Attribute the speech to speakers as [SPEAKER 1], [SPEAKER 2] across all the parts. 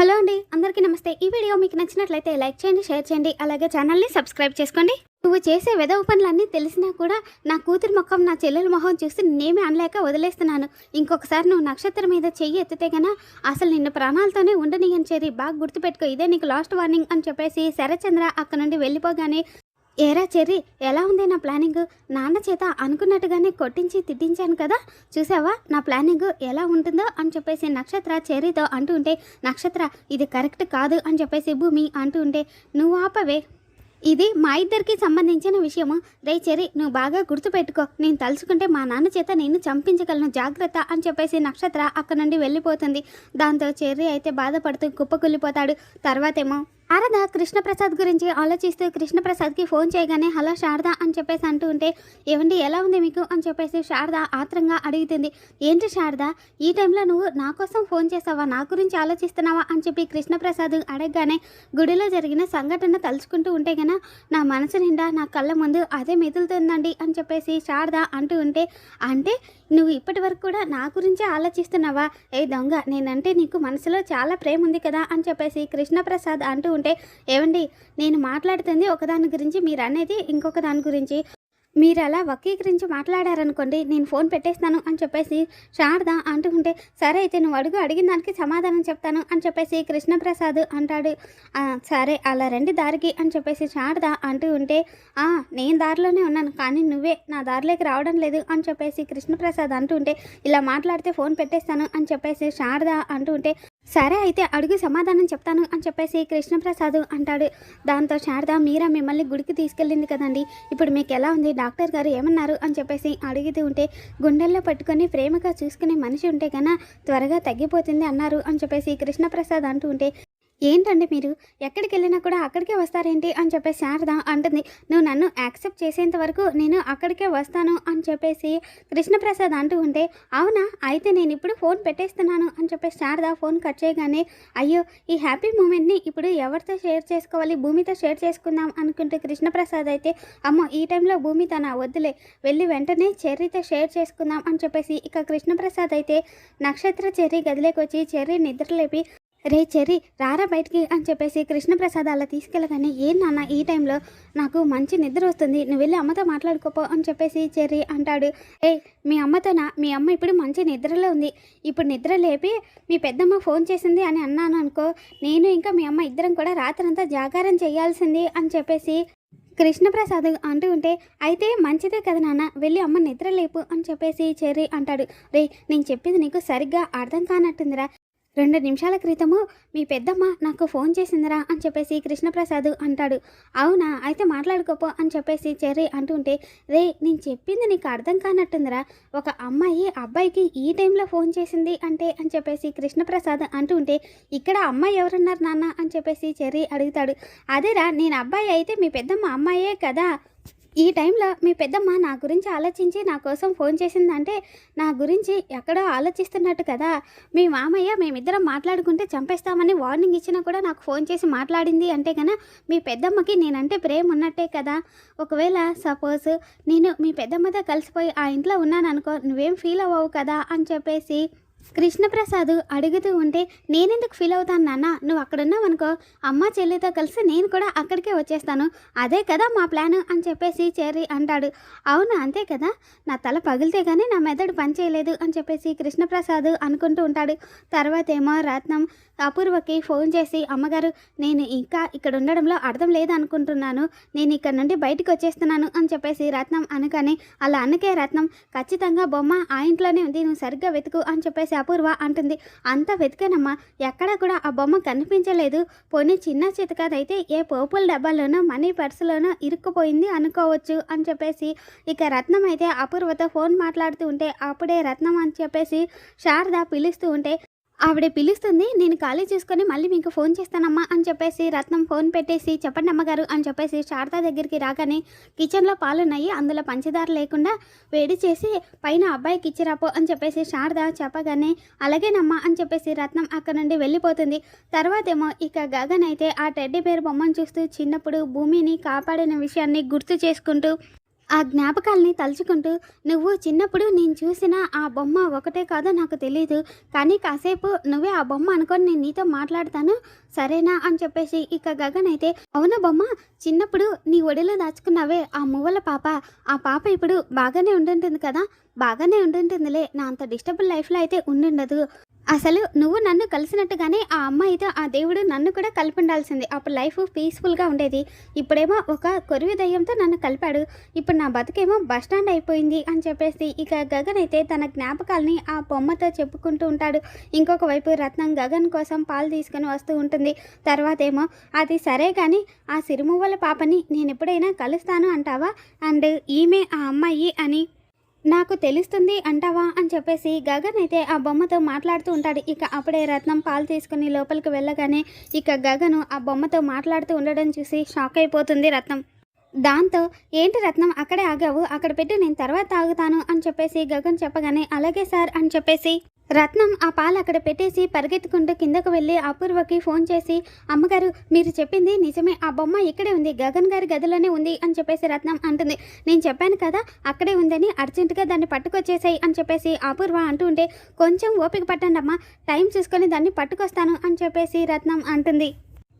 [SPEAKER 1] Hello అండి అందరికీ నమస్తే. ఈ వీడియో మీకు నచ్చినట్లయితే లైక్ చేయండి షేర్ చేయండి అలాగే ఛానల్ని సబ్స్క్రైబ్ చేసుకోండి. నువ్వు చేసే వెదవ పనులన్నీ తెలిసినా కూడా నా కూతురు మొఖం నా చెల్లెల మొహం చూసి నేనే అనలేక వదిలేస్తున్నాను. ఇంకొకసారి నువ్వు నక్షత్రం మీద చెయ్యి ఎత్తితే గనా అసలు నిన్ను ప్రాణాలతోనే ఉండనీయని చేరి బాగా గుర్తుపెట్టుకో. ఇదే నీకు లాస్ట్ వార్నింగ్ అని చెప్పేసి శరచంద్ర అక్కడ నుండి వెళ్ళిపోగానే ఏరా చెర్రి ఎలా ఉంది నా ప్లానింగ్? నాన్న చేత అనుకున్నట్టుగానే కొట్టించి తిట్టించాను కదా. చూసావా? నా ప్లానింగ్ ఎలా ఉంటుందో అని చెప్పేసి నక్షత్ర చెర్రీతో అంటూ ఉంటే నక్షత్ర ఇది కరెక్ట్ కాదు అని చెప్పేసి భూమి అంటూ ఉంటే నువ్వు ఆపవే. ఇది మా ఇద్దరికి సంబంధించిన విషయము. రే చెరి నువ్వు బాగా గుర్తుపెట్టుకో. నేను తలుచుకుంటే మా నాన్న చేత నేను చంపించగలను. జాగ్రత్త అని చెప్పేసి నక్షత్ర అక్కడ నుండి వెళ్ళిపోతుంది. దాంతో చెర్రి అయితే బాధపడుతూ కుప్పకుల్లిపోతాడు తర్వాతేమో శారద కృష్ణప్రసాద్ గురించి ఆలోచిస్తూ కృష్ణప్రసాద్కి ఫోన్ చేయగానే హలో శారద అని చెప్పేసి అంటూ ఉంటే ఏమండి ఎలా ఉంది మీకు? అని చెప్పేసి శారద ఆత్రంగా అడుగుతుంది. ఏంటి శారద ఈ టైంలో నువ్వు నా కోసం ఫోన్ చేసావా? నా గురించి ఆలోచిస్తున్నావా? అని చెప్పి కృష్ణప్రసాద్ అడగగానే గుడిలో జరిగిన సంఘటన తలుచుకుంటూ ఉంటే గన నా మనసు నిండా నా కళ్ళ ముందు అదే మెదులుతుందండి అని చెప్పేసి శారద అంటూ ఉంటే అంటే నువ్వు ఇప్పటి వరకు కూడా నా గురించే ఆలోచిస్తున్నావా? ఏ దొంగ నేనంటే నీకు మనసులో చాలా ప్రేమ ఉంది కదా అని చెప్పేసి కృష్ణప్రసాద్ అంటూ ఉంటే ఏమండి నేను మాట్లాడుతుంది ఒకదాని గురించి మీరు అనేది ఇంకొక దాని గురించి. మీరు అలా వక్రీకరించి మాట్లాడారనుకోండి నేను ఫోన్ పెట్టేస్తాను అని చెప్పేసి శారద అంటూ ఉంటే సరే అయితే నువ్వు అడుగు అడిగిన దానికి సమాధానం చెప్తాను అని చెప్పేసి కృష్ణప్రసాద్ అంటాడు. సరే అలా రండి దారికి అని చెప్పేసి శారద అంటూ ఉంటే నేను దారిలోనే ఉన్నాను కానీ నువ్వే నా దారిలోకి రావడం లేదు అని చెప్పేసి కృష్ణప్రసాద్ అంటూ ఉంటే ఇలా మాట్లాడితే ఫోన్ పెట్టేస్తాను అని చెప్పేసి శారద అంటూ ఉంటే సరే అయితే అడుగు సమాధానం చెప్తాను అని చెప్పేసి కృష్ణప్రసాద్ అంటాడు. దాంతో శారద మీరా మిమ్మల్ని గుడికి తీసుకెళ్ళింది కదండి. ఇప్పుడు మీకు ఎలా ఉంది? డాక్టర్ గారు ఏమన్నారు? అని చెప్పేసి అడుగుతూ ఉంటే గుండెల్లో పట్టుకొని ప్రేమగా చూసుకునే మనిషి ఉంటే కన్నా త్వరగా తగ్గిపోతుంది అన్నారు అని చెప్పేసి కృష్ణప్రసాద్ అంటూ ఉంటే ఏంటండి మీరు? ఎక్కడికి వెళ్ళినా కూడా అక్కడికే వస్తారేంటి అని చెప్పేసి శారద అంటుంది. నువ్వు నన్ను యాక్సెప్ట్ చేసేంత వరకు నేను అక్కడికే వస్తాను అని చెప్పేసి కృష్ణప్రసాద్ అంటూ ఉంటే అవునా? అయితే నేను ఇప్పుడు ఫోన్ పెట్టేస్తున్నాను అని చెప్పేసి శారద ఫోన్ కట్ చేయగానే అయ్యో ఈ హ్యాపీ మూమెంట్ని ఇప్పుడు ఎవరితో షేర్ చేసుకోవాలి? భూమితో షేర్ చేసుకుందాం అనుకుంటే కృష్ణప్రసాద్ అయితే అమ్మో ఈ టైంలో భూమి తన వద్దులే వెళ్ళి వెంటనే చెర్రీతో షేర్ చేసుకుందాం అని చెప్పేసి ఇక కృష్ణప్రసాద్ అయితే నక్షత్ర చెర్రీ గదిలోకి వచ్చి చెర్రీ నిద్రలేపి రే చెర్రీ రారా బయటికి అని చెప్పేసి కృష్ణప్రసాద్ అలా తీసుకెళ్ళగానే ఏ నాన్న ఈ టైంలో నాకు మంచి నిద్ర వస్తుంది. నువ్వు వెళ్ళి అమ్మతో మాట్లాడుకోపో అని చెప్పేసి చెర్రీ అంటాడు. ఏ మీ అమ్మతోనా? మీ అమ్మ ఇప్పుడు మంచి నిద్రలో ఉంది. ఇప్పుడు నిద్ర లేపి మీ పెద్దమ్మ ఫోన్ చేసింది అని అన్నాను అనుకో నేను ఇంకా మీ అమ్మ ఇద్దరం కూడా రాత్రంతా జాగారం చేయాల్సింది అని చెప్పేసి కృష్ణప్రసాద్ అంటూ ఉంటే అయితే మంచిదే కదా నాన్న వెళ్ళి అమ్మ నిద్ర లేపు అని చెప్పేసి చెర్రీ అంటాడు. రే నేను చెప్పింది నీకు సరిగ్గా అర్థం కానట్టుందిరా. రెండు నిమిషాల క్రితము మీ పెద్దమ్మ నాకు ఫోన్ చేసిందిరా అని చెప్పేసి కృష్ణప్రసాద్ అంటాడు. అవునా? అయితే మాట్లాడుకోపో అని చెప్పేసి చెర్రీ అంటుంటే రే నేను చెప్పింది నీకు అర్థం కానట్టుందిరా. ఒక అమ్మాయి అబ్బాయికి ఈ టైంలో ఫోన్ చేసింది అంటే అని చెప్పేసి కృష్ణప్రసాద్ అంటుంటే ఇక్కడ అమ్మాయి ఎవరున్నారు నాన్న అని చెప్పేసి చెర్రీ అడుగుతాడు. అదేరా నేను అబ్బాయి అయితే మీ పెద్దమ్మ అమ్మాయే కదా. ఈ టైంలో మీ పెద్దమ్మ నా గురించి ఆలోచించి నా కోసం ఫోన్ చేసిందంటే నా గురించి ఎక్కడో ఆలోచిస్తున్నట్టు కదా. మీ మామయ్య మేమిద్దరం మాట్లాడుకుంటే చంపేస్తామని వార్నింగ్ ఇచ్చినా కూడా నాకు ఫోన్ చేసి మాట్లాడింది అంటే కన్నా మీ పెద్దమ్మకి నేనంటే ప్రేమ ఉన్నట్టే కదా. ఒకవేళ సపోజ్ నేను మీ పెద్దమ్మతో కలిసిపోయి ఆ ఇంట్లో ఉన్నాను అనుకో నువ్వేం ఫీల్ అవ్వవు కదా అని చెప్పేసి కృష్ణప్రసాద్ అడుగుతూ ఉంటే నేనెందుకు ఫీల్ అవుతాను నాన్న? నువ్వు అక్కడ ఉన్నావు అనుకో. అమ్మ చెల్లితో కలిసి నేను కూడా అక్కడికే వచ్చేస్తాను. అదే కదా మా ప్లాన్ అని చెప్పేసి చెర్రీ అంటాడు. అవును? అంతే కదా. నా తల పగిలితే కానీ నా మెదడు పనిచేయలేదు అని చెప్పేసి కృష్ణప్రసాద్ అనుకుంటూ ఉంటాడు. తర్వాత ఏమో రత్నం అపూర్వకి ఫోన్ చేసి అమ్మగారు నేను ఇంకా ఇక్కడ ఉండడంలో అర్థం లేదనుకుంటున్నాను. నేను ఇక్కడ నుండి బయటకు వచ్చేస్తున్నాను అని చెప్పేసి రత్నం అనగానే అలా అనుకే రత్నం. ఖచ్చితంగా బొమ్మ ఆ ఇంట్లోనే ఉంది. నువ్వు సరిగ్గా వెతుకు అని చెప్పేసి అపూర్వ అంటుంది. అంతా వెతికానమ్మా ఎక్కడా కూడా ఆ బొమ్మ కనిపించలేదు. పోనీ చిన్న చితకాదైతే ఏ పోపుల డబ్బాలోనో మనీ పర్సులోనో ఇరుక్కుపోయింది అనుకోవచ్చు అని చెప్పేసి ఇక రత్నం అయితే అపూర్వతో ఫోన్ మాట్లాడుతూ ఉంటే అప్పుడే రత్నం అని చెప్పేసి శారద పిలుస్తూ ఉంటే ఆవిడ పిలుస్తుంది నేను ఖాళీ చూసుకొని మళ్ళీ మీకు ఫోన్ చేస్తానమ్మా అని చెప్పేసి రత్నం ఫోన్ పెట్టేసి చెప్పండి అమ్మగారు అని చెప్పేసి శారద దగ్గరికి రాగానే కిచెన్లో పాలున్నాయి అందులో పంచదార లేకుండా వేడి చేసి పైన అబ్బాయికి ఇచ్చిరాపో అని చెప్పేసి శారద చెప్పగానే అలాగేనమ్మా అని చెప్పేసి రత్నం అక్కడ నుండి వెళ్ళిపోతుంది. తర్వాతేమో ఇక గగన్ అయితే ఆ టెడ్డీ పేరు బొమ్మను చూస్తూ చిన్నప్పుడు భూమిని కాపాడిన విషయాన్ని గుర్తు చేసుకుంటూ ఆ జ్ఞాపకాల్ని తలుచుకుంటూ నువ్వు చిన్నప్పుడు నేను చూసిన ఆ బొమ్మ ఒకటే కాదో నాకు తెలియదు కానీ కాసేపు నువ్వే ఆ బొమ్మ అనుకొని నేను నీతో మాట్లాడతాను సరేనా? అని చెప్పేసి ఇక గగన్ అయితే అవునా బొమ్మ చిన్నప్పుడు నీ ఒడిలో దాచుకున్నావే ఆ మువ్వల పాప. ఆ పాప ఇప్పుడు బాగానే ఉండుంటుంది కదా బాగానే ఉండుంటుందిలే నా అంత డిస్టర్బుల్ లైఫ్లో అయితే ఉండుండదు. అసలు నువ్వు నన్ను కలిసినట్టుగానే ఆ అమ్మాయితో ఆ దేవుడు నన్ను కూడా కలిపి ఉండాల్సింది. అప్పుడు లైఫ్ పీస్ఫుల్గా ఉండేది. ఇప్పుడేమో ఒక కొరివి దయ్యంతో నన్ను కలిపాడు. ఇప్పుడు నా బతుకేమో బస్ స్టాండ్ అయిపోయింది అని చెప్పేసి ఇక గగన్ అయితే తన జ్ఞాపకాల్ని ఆ బొమ్మతో చెప్పుకుంటూ ఉంటాడు. ఇంకొక వైపు రత్నం గగన్ కోసం పాలు తీసుకొని వస్తూ ఉంటుంది. తర్వాత ఏమో అది సరే కానీ ఆ సిరిమువ్వల పాపని నేను ఎప్పుడైనా కలుస్తాను అంటావా? అండ్ ఈమె ఆ అమ్మాయి అని నాకు తెలుస్తుంది అంటావా అని చెప్పేసి గగన్ అయితే ఆ బొమ్మతో మాట్లాడుతూ ఉంటాడు. ఇక అప్పుడే రత్నం పాలు తీసుకుని లోపలికి వెళ్ళగానే ఇక గగను ఆ బొమ్మతో మాట్లాడుతూ ఉండడం చూసి షాక్ అయిపోతుంది రత్నం. దాంతో ఏంటి రత్నం అక్కడే ఆగావు అక్కడ పెట్టి నేను తర్వాత తాగుతాను అని చెప్పేసి గగన్ చెప్పగానే అలాగే సార్ అని చెప్పేసి రత్నం ఆ పాలు అక్కడ పెట్టేసి పరిగెత్తుకుంటూ కిందకు వెళ్ళి అపూర్వకి ఫోన్ చేసి అమ్మగారు మీరు చెప్పింది నిజమే ఆ బొమ్మ ఇక్కడే ఉంది గగన్ గారి గదిలోనే ఉంది అని చెప్పేసి రత్నం అంటుంది. నేను చెప్పాను కదా అక్కడే ఉందని అర్జెంటుగా దాన్ని పట్టుకొచ్చేసాయి అని చెప్పేసి అపూర్వ అంటూ ఉంటే కొంచెం ఓపిక పట్టండి అమ్మా టైం చూసుకొని దాన్ని పట్టుకొస్తాను అని చెప్పేసి రత్నం అంటుంది.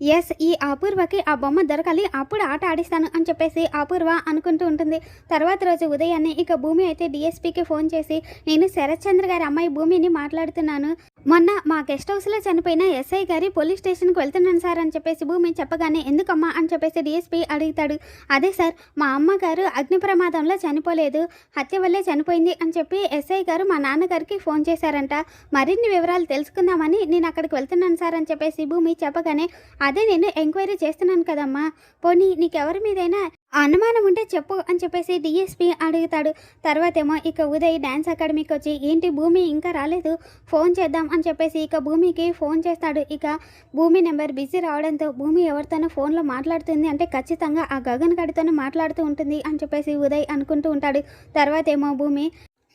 [SPEAKER 1] ఎస్ ఈ అపూర్వకి ఆ బొమ్మ దొరకాలి. అప్పుడు ఆట ఆడిస్తాను అని చెప్పేసి అపూర్వ అనుకుంటూ ఉంటుంది. తర్వాత రోజు ఉదయాన్నే ఇక భూమి అయితే డిఎస్పీకి ఫోన్ చేసి నేను శరత్ చంద్ర గారి అమ్మాయి భూమిని మాట్లాడుతున్నాను. మొన్న మా గెస్ట్ హౌస్లో చనిపోయిన ఎస్ఐ గారి పోలీస్ స్టేషన్కి వెళ్తున్నాను సార్ అని చెప్పేసి భూమి చెప్పగానే ఎందుకమ్మా? అని చెప్పేసి డిఎస్పీ అడుగుతాడు. అదే సార్ మా అమ్మగారు అగ్ని ప్రమాదంలో చనిపోలేదు. హత్య వల్లే చనిపోయింది అని చెప్పి ఎస్ఐ గారు మా నాన్నగారికి ఫోన్ చేశారంట. మరిన్ని వివరాలు తెలుసుకుందామని నేను అక్కడికి వెళ్తున్నాను సార్ అని చెప్పేసి భూమి చెప్పగానే అదే నేను ఎంక్వైరీ చేస్తున్నాను కదమ్మా. పోనీ నీకెవరి మీదైనా అనుమానం ఉంటే చెప్పు అని చెప్పేసి డిఎస్పి అడుగుతాడు. తర్వాత ఏమో ఇక ఉదయ్ డ్యాన్స్ అకాడమీకి వచ్చి ఏంటి భూమి ఇంకా రాలేదు? ఫోన్ చేద్దాం అని చెప్పేసి ఇక భూమికి ఫోన్ చేస్తాడు. ఇక భూమి నెంబర్ బిజీ రావడంతో భూమి ఎవరితోనో ఫోన్లో మాట్లాడుతుంది. అంటే ఖచ్చితంగా ఆ గగన్ గడితోనే మాట్లాడుతూ ఉంటుంది అని చెప్పేసి ఉదయ్ అనుకుంటూ ఉంటాడు. తర్వాత ఏమో భూమి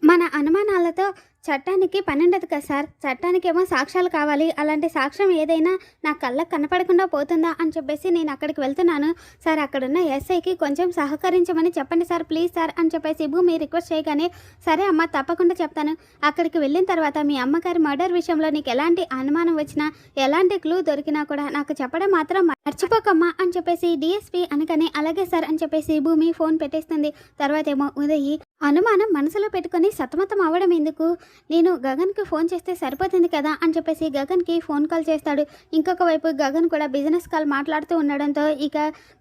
[SPEAKER 1] మన అనుమానాలతో చట్టానికి పని ఉండదు కదా సార్. చట్టానికి ఏమో సాక్ష్యాలు కావాలి. అలాంటి సాక్ష్యం ఏదైనా నా కళ్ళకు కనపడకుండా పోతుందా అని చెప్పేసి నేను అక్కడికి వెళ్తున్నాను. సార్ అక్కడున్న ఎస్ఐకి కొంచెం సహకరించమని చెప్పండి సార్ ప్లీజ్ సార్ అని చెప్పేసి భూమి రిక్వెస్ట్ చేయగానే సరే అమ్మ తప్పకుండా చెప్తాను. అక్కడికి వెళ్ళిన తర్వాత మీ అమ్మగారి మర్డర్ విషయంలో నీకు ఎలాంటి అనుమానం వచ్చినా ఎలాంటి క్లూ దొరికినా కూడా నాకు చెప్పడం మాత్రం మర్చిపోకమ్మా అని చెప్పేసి డిఎస్పీ అనగానే అలాగే సార్ అని చెప్పేసి భూమి ఫోన్ పెట్టేస్తుంది. తర్వాత ఏమో ఉదయ్ అనుమానం మనసులో పెట్టుకొని సతమతం అవ్వడం ఎందుకు? నేను గగన్కి ఫోన్ చేస్తే సరిపోతుంది కదా అని చెప్పేసి గగన్కి ఫోన్ కాల్ చేస్తాడు. ఇంకొక వైపు గగన్ కూడా బిజినెస్ కాల్ మాట్లాడుతూ ఉండడంతో ఇక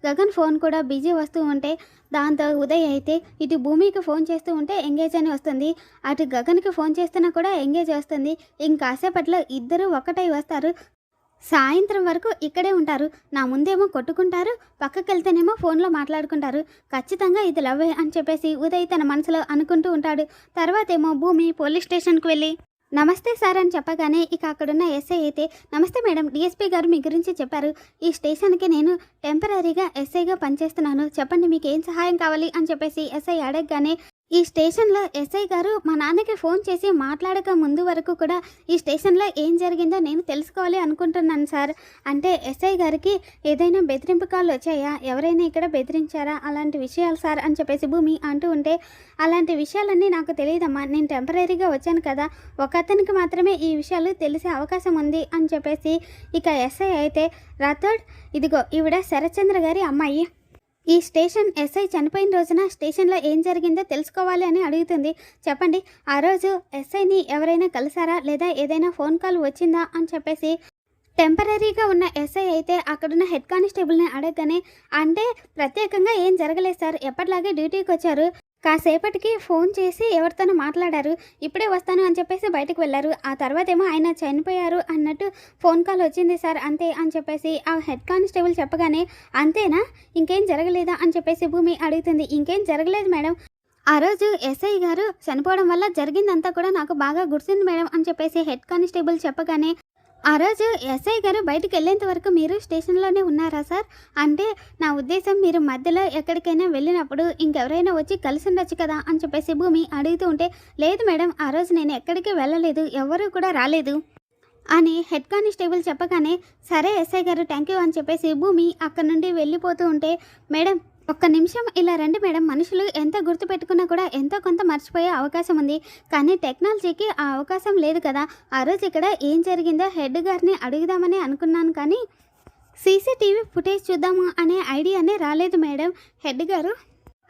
[SPEAKER 1] గగన్ ఫోన్ కూడా బిజీ వస్తూ ఉంటే దాంతో ఉదయ్ అయితే ఇటు భూమికి ఫోన్ చేస్తూ ఉంటే ఎంగేజ్ అని వస్తుంది. అటు గగన్కి ఫోన్ చేస్తున్నా కూడా ఎంగేజ్ వస్తుంది. ఇంకాసేపట్లో ఇద్దరు ఒకటై వస్తారు. సాయంత్రం వరకు ఇక్కడే ఉంటారు. నా ముందేమో కొట్టుకుంటారు పక్కకి వెళ్తేనేమో ఫోన్లో మాట్లాడుకుంటారు. ఖచ్చితంగా ఇది లవ్వే అని చెప్పేసి ఉదయ్ తన మనసులో అనుకుంటూ ఉంటాడు. తర్వాత ఏమో భూమి పోలీస్ స్టేషన్కి వెళ్ళి నమస్తే సార్ అని చెప్పగానే ఇక అక్కడున్న ఎస్ఐ అయితే నమస్తే మేడం డిఎస్పీ గారు మీ గురించి చెప్పారు. ఈ స్టేషన్కి నేను టెంపరీగా ఎస్ఐగా పనిచేస్తున్నాను. చెప్పండి మీకు ఏం సహాయం కావాలి? అని చెప్పేసి ఎస్ఐ అడగగానే ఈ స్టేషన్లో ఎస్ఐ గారు మా నాన్నకి ఫోన్ చేసి మాట్లాడక ముందు వరకు కూడా ఈ స్టేషన్లో ఏం జరిగిందో నేను తెలుసుకోవాలి అనుకుంటున్నాను సార్. అంటే ఎస్ఐ గారికి ఏదైనా బెదిరింపు కాళ్ళు వచ్చాయా? ఎవరైనా ఇక్కడ బెదిరించారా? అలాంటి విషయాలు సార్ అని చెప్పేసి భూమి అంటూ ఉంటే అలాంటి విషయాలన్నీ నాకు తెలియదమ్మా. నేను టెంపరీగా వచ్చాను కదా. ఒక అతనికి మాత్రమే ఈ విషయాలు తెలిసే అవకాశం ఉంది అని చెప్పేసి ఇక ఎస్ఐ అయితే రాథోడ్ ఇదిగో ఈవిడ శరత్చంద్ర గారి అమ్మాయి. ఈ స్టేషన్ ఎస్ఐ చనిపోయిన రోజున స్టేషన్లో ఏం జరిగిందో తెలుసుకోవాలి అని అడుగుతుంది. చెప్పండి ఆ రోజు ఎస్ఐని ఎవరైనా కలిసారా లేదా ఏదైనా ఫోన్ కాల్ వచ్చిందా? అని చెప్పేసి టెంపరీగా ఉన్న ఎస్ఐ అయితే అక్కడున్న హెడ్ కానిస్టేబుల్ని అడగగానే అంటే ప్రత్యేకంగా ఏం జరగలేదు సార్. ఎప్పటిలాగే డ్యూటీకి వచ్చారు. కాసేపటికి ఫోన్ చేసి ఎవరితోనో మాట్లాడారు. ఇప్పుడే వస్తాను అని చెప్పేసి బయటకు వెళ్ళారు. ఆ తర్వాత ఏమో ఆయన చనిపోయారు అన్నట్టు ఫోన్ కాల్ వచ్చింది సార్ అంతే అని చెప్పేసి. ఆ హెడ్ కానిస్టేబుల్ చెప్పగానే అంతేనా? ఇంకేం జరగలేదా అని చెప్పేసి భూమి అడుగుతుంది. ఇంకేం జరగలేదు మేడం. ఆ రోజు ఎస్ఐ గారు చనిపోవడం వల్ల జరిగిందంతా కూడా నాకు బాగా గుర్తుంది మేడం అని చెప్పేసి హెడ్ కానిస్టేబుల్ చెప్పగానే ఆ రోజు ఎస్ఐ గారు బయటకు వెళ్ళేంత వరకు మీరు స్టేషన్లోనే ఉన్నారా సార్? అంటే నా ఉద్దేశం మీరు మధ్యలో ఎక్కడికైనా వెళ్ళినప్పుడు ఇంకెవరైనా వచ్చి కలిసి ఉండొచ్చు కదా అని చెప్పేసి భూమి అడుగుతూ ఉంటే లేదు మేడం ఆ రోజు నేను ఎక్కడికి వెళ్ళలేదు ఎవరూ కూడా రాలేదు అని హెడ్ కానిస్టేబుల్ చెప్పగానే సరే ఎస్ఐ గారు థ్యాంక్ యూ అని చెప్పేసి భూమి అక్కడ నుండి వెళ్ళిపోతూ ఉంటే మేడం ఒక్క నిమిషం ఇలా రండి మేడం. మనుషులు ఎంత గుర్తు పెట్టుకున్నా కూడా ఎంతో కొంత మర్చిపోయే అవకాశం ఉంది. కానీ టెక్నాలజీకి ఆ అవకాశం లేదు కదా. ఆ రోజు ఇక్కడ ఏం జరిగిందో హెడ్ గారిని అడుగుదామని అనుకున్నాను కానీ సీసీటీవీ ఫుటేజ్ చూద్దాము అనే ఐడియానే రాలేదు మేడం. హెడ్ గారు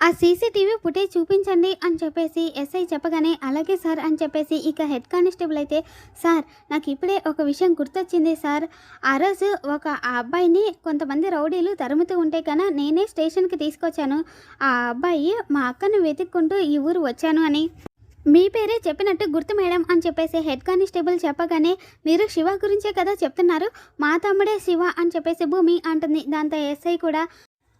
[SPEAKER 1] ఆ సీసీటీవీ ఫుటేజ్ చూపించండి అని చెప్పేసి ఎస్ఐ చెప్పగానే అలాగే సార్ అని చెప్పేసి ఇక హెడ్ కానిస్టేబుల్ అయితే సార్ నాకు ఇప్పుడే ఒక విషయం గుర్తొచ్చింది సార్. ఆ రోజు ఒక ఆ అబ్బాయిని కొంతమంది రౌడీలు తరుముతూ ఉంటే కన్నా నేనే స్టేషన్కి తీసుకొచ్చాను. ఆ అబ్బాయి మా అక్కను వెతుక్కుంటూ ఈ ఊరు వచ్చాను అని. మీ పేరే చెప్పినట్టు గుర్తు మేడం అని చెప్పేసి హెడ్ కానిస్టేబుల్ చెప్పగానే మీరు శివ గురించే కదా చెప్తున్నారు? మా తమ్ముడే శివ అని చెప్పేసి భూమి అంటుంది. దాంతో ఎస్ఐ కూడా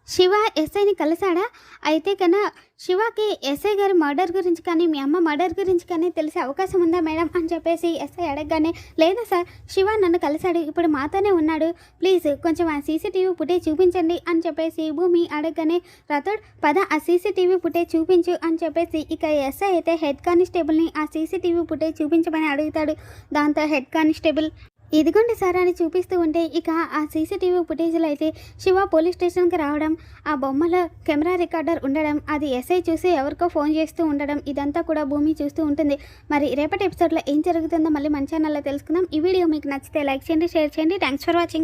[SPEAKER 1] శివ ఎస్ఐని కలిశాడా? అయితే కన్నా శివకి ఎస్ఐ గారి మర్డర్ గురించి కానీ మీ అమ్మ మర్డర్ గురించి కానీ తెలిసే అవకాశం ఉందా మేడం? అని చెప్పేసి ఎస్ఐ అడగగానే లేదా సార్ శివ నన్ను కలిశాడు ఇప్పుడు మాతోనే ఉన్నాడు. ప్లీజ్ కొంచెం ఆ సీసీటీవీ ఫుటేజ్ చూపించండి అని చెప్పేసి భూమి అడగగానే రథోడ్ పద ఆ సీసీటీవీ ఫుటేజ్ చూపించు అని చెప్పేసి ఇక ఎస్ఐ అయితే హెడ్ కానిస్టేబుల్ని ఆ సీసీటీవీ ఫుటేజ్ చూపించమని అడుగుతాడు. దాంతో హెడ్ కానిస్టేబుల్ ఇదిగోండి సార్ అని చూపిస్తూ ఉంటే ఇక ఆ సీసీటీవీ ఫుటేజ్లో అయితే శివ పోలీస్ స్టేషన్కి రావడం ఆ బొమ్మలో కెమెరా రికార్డర్ ఉండడం అది ఎస్ఐ చూసి ఎవరికో ఫోన్ చేస్తూ ఉండడం ఇదంతా కూడా భూమి చూస్తూ ఉంటుంది. మరి రేపటి ఎపిసోడ్లో ఏం జరుగుతుందో మళ్ళీ మన ఛానల్లో తెలుసుకుందాం. ఈ వీడియో మీకు నచ్చితే లైక్ చేయండి షేర్ చేయండి. Thanks for watching